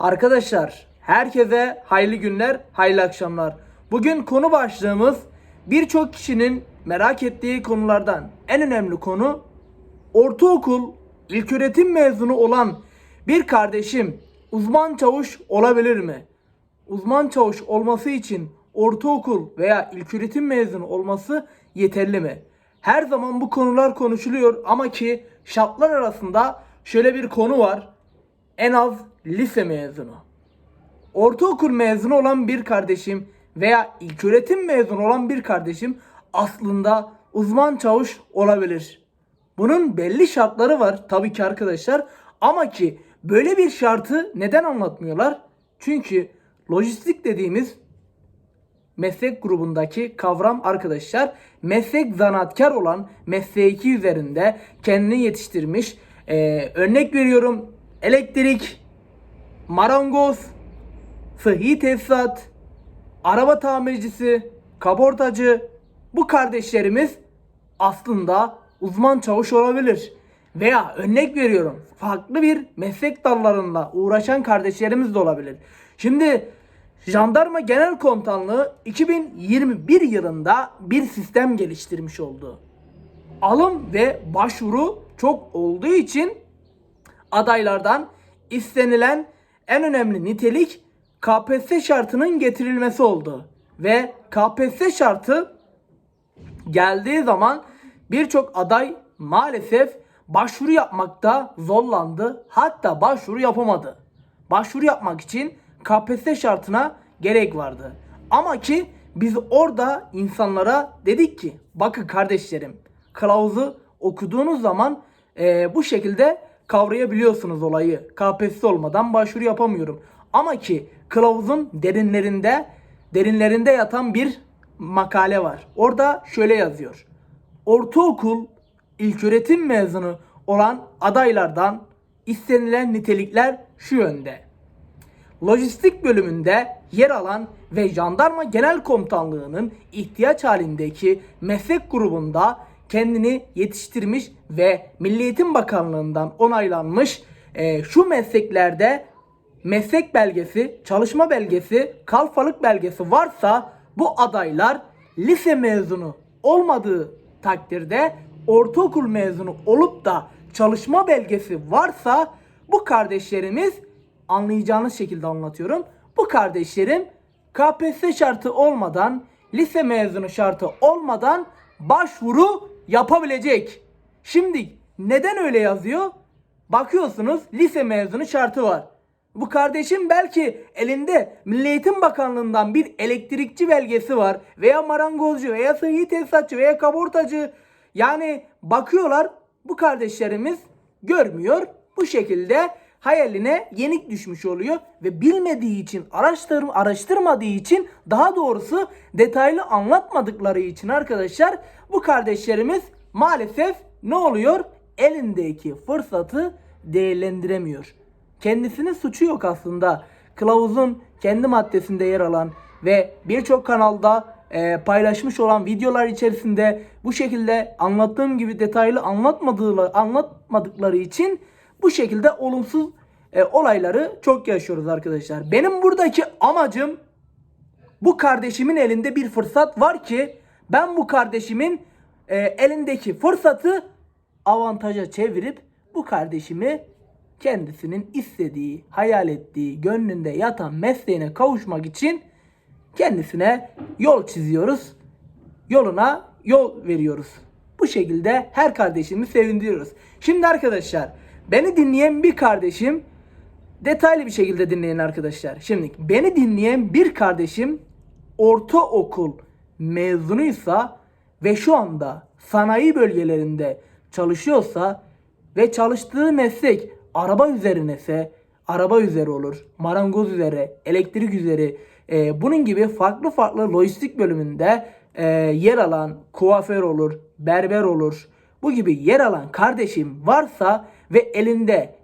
Arkadaşlar herkese hayırlı günler, hayırlı akşamlar. Bugün konu başlığımız birçok kişinin merak ettiği konulardan en önemli konu ortaokul ilköğretim mezunu olan bir kardeşim uzman çavuş olabilir mi? Uzman çavuş olması için ortaokul veya ilköğretim mezunu olması yeterli mi? Her zaman bu konular konuşuluyor ama ki şartlar arasında şöyle bir konu var. En az lise mezunu. Ortaokul mezunu olan bir kardeşim veya ilköğretim mezunu olan bir kardeşim aslında uzman çavuş olabilir. Bunun belli şartları var tabii ki arkadaşlar. Ama ki böyle bir şartı neden anlatmıyorlar? Çünkü lojistik dediğimiz meslek grubundaki kavram arkadaşlar meslek zanaatkar olan mesleği üzerinde kendini yetiştirmiş. Ee, örnek veriyorum elektrik, marangoz, sıhhi tesisat, araba tamircisi, kaportacı bu kardeşlerimiz aslında uzman çavuş olabilir. Veya örnek veriyorum farklı bir meslek dallarında uğraşan kardeşlerimiz de olabilir. Şimdi Jandarma Genel Komutanlığı 2021 yılında bir sistem geliştirmiş oldu. Alım ve başvuru çok olduğu için adaylardan istenilen en önemli nitelik KPSS şartının getirilmesi oldu. Ve KPSS şartı geldiği zaman birçok aday maalesef başvuru yapmakta zorlandı. Hatta başvuru yapamadı. Başvuru yapmak için KPSS şartına gerek vardı. Ama ki biz orada insanlara dedik ki bakın kardeşlerim kılavuzu okuduğunuz zaman eee, bu şekilde kavrayabiliyorsunuz olayı. KPSS olmadan başvuru yapamıyorum. Ama ki kılavuzun derinlerinde derinlerinde yatan bir makale var. Orada şöyle yazıyor. Ortaokul ilköğretim mezunu olan adaylardan istenilen nitelikler şu yönde. Lojistik bölümünde yer alan ve Jandarma Genel Komutanlığı'nın ihtiyaç halindeki meslek grubunda kendini yetiştirmiş ve Milli Eğitim Bakanlığı'ndan onaylanmış e, şu mesleklerde meslek belgesi, çalışma belgesi, kalfalık belgesi varsa bu adaylar lise mezunu olmadığı takdirde ortaokul mezunu olup da çalışma belgesi varsa bu kardeşlerimiz anlayacağınız şekilde anlatıyorum. Bu kardeşlerim KPSS şartı olmadan, lise mezunu şartı olmadan başvuru yapabilecek. Şimdi neden öyle yazıyor? Bakıyorsunuz lise mezunu şartı var. Bu kardeşim belki elinde Milli Eğitim Bakanlığı'ndan bir elektrikçi belgesi var veya marangozcu veya sıhhi tesisatçı veya kabortacı. Yani bakıyorlar bu kardeşlerimiz görmüyor. Bu şekilde hayaline yenik düşmüş oluyor ve bilmediği için araştır, araştırmadığı için daha doğrusu detaylı anlatmadıkları için arkadaşlar bu kardeşlerimiz maalesef ne oluyor? Elindeki fırsatı değerlendiremiyor. Kendisinin suçu yok aslında. Kılavuzun kendi maddesinde yer alan ve birçok kanalda e, paylaşmış olan videolar içerisinde bu şekilde anlattığım gibi detaylı anlatmadığı, anlatmadıkları için bu şekilde olumsuz e, olayları çok yaşıyoruz arkadaşlar. Benim buradaki amacım bu kardeşimin elinde bir fırsat var ki ben bu kardeşimin e, elindeki fırsatı avantaja çevirip bu kardeşimi kendisinin istediği, hayal ettiği, gönlünde yatan mesleğine kavuşmak için kendisine yol çiziyoruz. Yoluna yol veriyoruz. Bu şekilde her kardeşimi sevindiriyoruz. Şimdi arkadaşlar beni dinleyen bir kardeşim detaylı bir şekilde dinleyin arkadaşlar. Şimdi beni dinleyen bir kardeşim ortaokul mezunuysa ve şu anda sanayi bölgelerinde çalışıyorsa ve çalıştığı meslek araba üzerine ise araba üzeri olur, marangoz üzeri, elektrik üzeri, e, bunun gibi farklı farklı lojistik bölümünde e, yer alan kuaför olur, berber olur, bu gibi yer alan kardeşim varsa ve elinde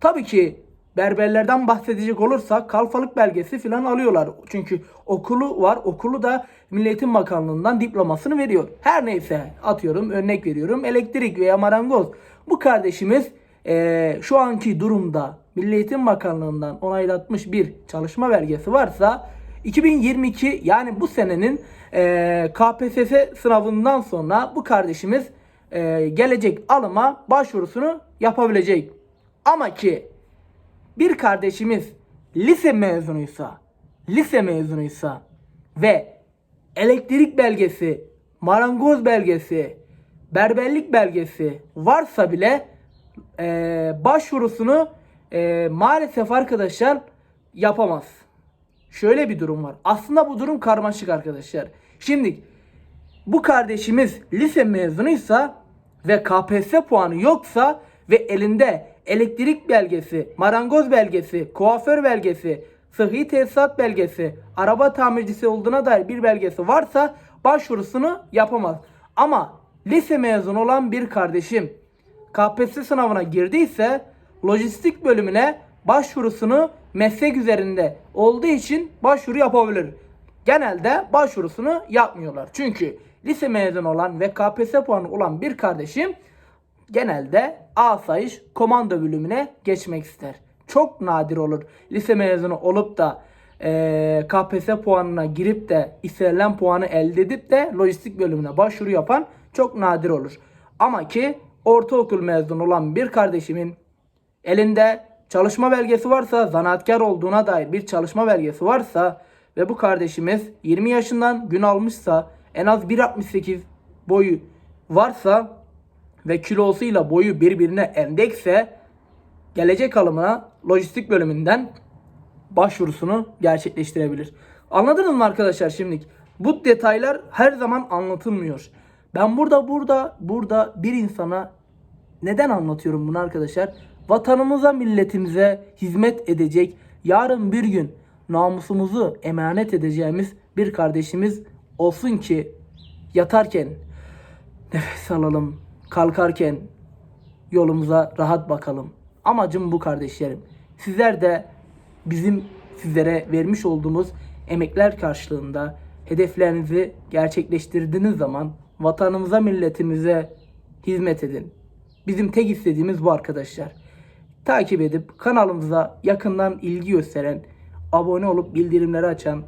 tabii ki berberlerden bahsedecek olursak kalfalık belgesi falan alıyorlar. Çünkü okulu var. Okulu da Milli Eğitim Bakanlığı'ndan diplomasını veriyor. Her neyse atıyorum örnek veriyorum elektrik veya marangoz. Bu kardeşimiz e, şu anki durumda Milli Eğitim Bakanlığı'ndan onaylatmış bir çalışma belgesi varsa 2022 yani bu senenin e, KPSS sınavından sonra bu kardeşimiz e, gelecek alıma başvurusunu yapabilecek. Ama ki bir kardeşimiz lise mezunuysa, lise mezunuysa ve elektrik belgesi, marangoz belgesi, berberlik belgesi varsa bile e, başvurusunu e, maalesef arkadaşlar yapamaz. Şöyle bir durum var. Aslında bu durum karmaşık arkadaşlar. Şimdi bu kardeşimiz lise mezunuysa ve KPSS puanı yoksa ve elinde elektrik belgesi, marangoz belgesi, kuaför belgesi, sıhhi tesisat belgesi, araba tamircisi olduğuna dair bir belgesi varsa başvurusunu yapamaz. Ama lise mezunu olan bir kardeşim KPSS sınavına girdiyse lojistik bölümüne başvurusunu meslek üzerinde olduğu için başvuru yapabilir. Genelde başvurusunu yapmıyorlar. Çünkü lise mezunu olan ve KPSS puanı olan bir kardeşim genelde asayiş komando bölümüne geçmek ister. Çok nadir olur lise mezunu olup da eee KPSS puanına girip de istenilen puanı elde edip de lojistik bölümüne başvuru yapan çok nadir olur. Ama ki ortaokul mezunu olan bir kardeşimin elinde çalışma belgesi varsa, zanaatkar olduğuna dair bir çalışma belgesi varsa ve bu kardeşimiz 20 yaşından gün almışsa, en az 1.68 boyu varsa ve kilosuyla boyu birbirine endekse gelecek alımına lojistik bölümünden başvurusunu gerçekleştirebilir. Anladınız mı arkadaşlar şimdi? Bu detaylar her zaman anlatılmıyor. Ben burada burada burada bir insana neden anlatıyorum bunu arkadaşlar? Vatanımıza, milletimize hizmet edecek, yarın bir gün namusumuzu emanet edeceğimiz bir kardeşimiz olsun ki yatarken nefes alalım, kalkarken yolumuza rahat bakalım. Amacım bu kardeşlerim. Sizler de bizim sizlere vermiş olduğumuz emekler karşılığında hedeflerinizi gerçekleştirdiğiniz zaman vatanımıza, milletimize hizmet edin. Bizim tek istediğimiz bu arkadaşlar. Takip edip kanalımıza yakından ilgi gösteren, abone olup bildirimleri açan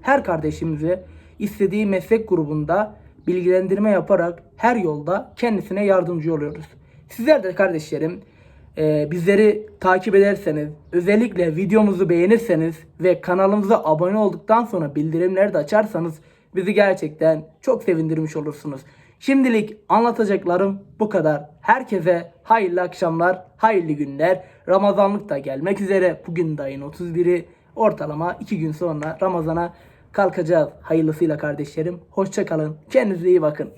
her kardeşimize istediği meslek grubunda bilgilendirme yaparak her yolda kendisine yardımcı oluyoruz. Sizler de kardeşlerim e, bizleri takip ederseniz, özellikle videomuzu beğenirseniz ve kanalımıza abone olduktan sonra bildirimleri de açarsanız bizi gerçekten çok sevindirmiş olursunuz. Şimdilik anlatacaklarım bu kadar. Herkese hayırlı akşamlar, hayırlı günler. Ramazanlık da gelmek üzere. Bugün de ayın 31'i. Ortalama 2 gün sonra Ramazan'a kalkacağız. Hayırlısıyla kardeşlerim. Hoşçakalın. Kendinize iyi bakın.